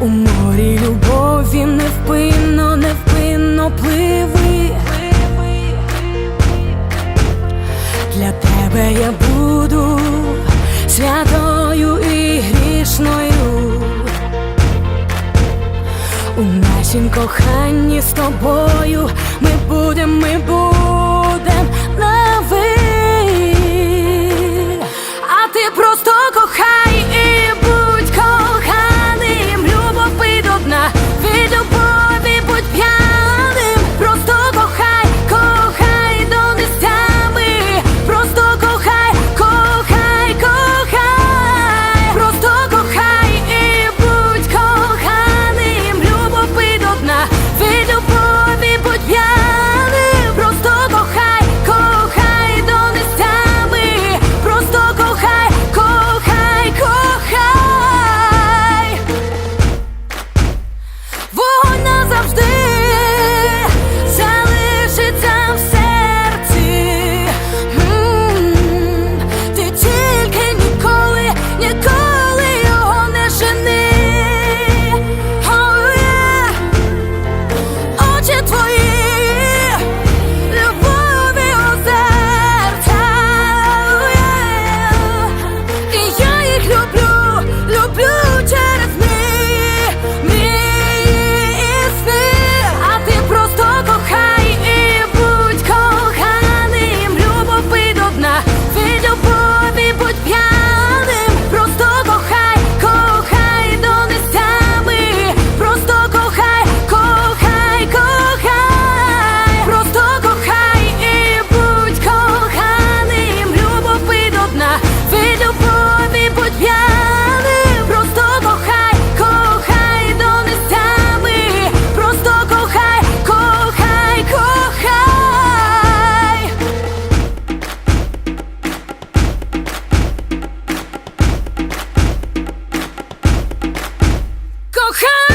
У морі любові невпинно, невпинно пливи. Для тебе я буду святою і грішною. У нашім коханні з тобою ми будемо, ми будем навіть. Ojalá.